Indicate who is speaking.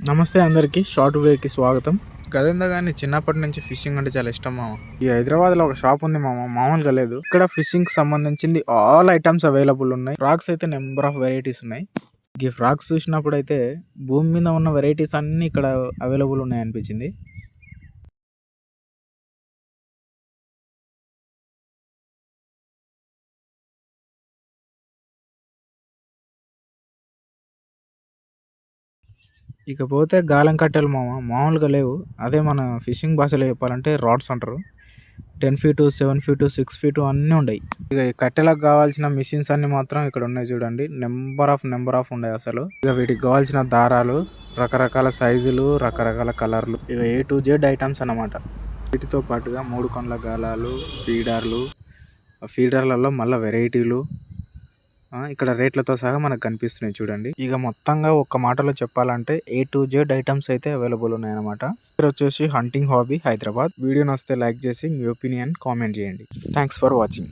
Speaker 1: నమస్తే అందరికి షార్ట్ వేకి స్వాగతం. గదేందా కానీ చిన్నప్పటి నుంచి ఫిషింగ్ అంటే చాలా ఇష్టం మామ. ఈ హైదరాబాద్లో ఒక షాప్ ఉంది మామ మామూలుగా లేదు. ఇక్కడ ఫిషింగ్ సంబంధించింది ఆల్ ఐటమ్స్ అవైలబుల్ ఉన్నాయి. ఫ్రాక్స్ అయితే నెంబర్ ఆఫ్ వెరైటీస్ ఉన్నాయి. ఈ ఫ్రాక్స్ చూసినప్పుడు అయితే భూమి మీద ఉన్న వెరైటీస్ అన్ని ఇక్కడ అవైలబుల్ ఉన్నాయి అనిపించింది ఇకపోతే గాలం కట్టెలు మామ మామూలుగా లేవు. అదే మన ఫిషింగ్ భాషలో చెప్పాలంటే రాడ్స్ అంటారు. Ten feet seven feet six feet అన్నీ ఉన్నాయి ఇక కట్టెలకు కావాల్సిన మిషన్స్ అన్ని మాత్రం ఇక్కడ ఉన్నాయి చూడండి. నెంబర్ ఆఫ్ నెంబర్ ఆఫ్ ఉన్నాయి అసలు. ఇక వీటికి కావాల్సిన దారాలు రకరకాల సైజులు రకరకాల కలర్లు. ఇక ఏ టు జెడ్ ఐటమ్స్ అన్నమాట. వీటితో పాటుగా మూడు కొండ్ల గాలాలు ఫీడర్లు. ఫీడర్లలో మళ్ళీ వెరైటీలు. ఇక్కడ రేట్లతో సహా మనకు కనిపిస్తున్నాయి చూడండి. ఇక మొత్తంగా ఒక్క మాటలో చెప్పాలంటే ఏ టు జెడ్ ఐటమ్స్ అయితే అవైలబుల్ ఉన్నాయి అనమాట ఇక్కడ వచ్చేసి హంటింగ్ హాబీ హైదరాబాద్ వీడియో నొస్తే లైక్ చేసి మీ ఒపీనియన్ కామెంట్ చేయండి. Thanks for watching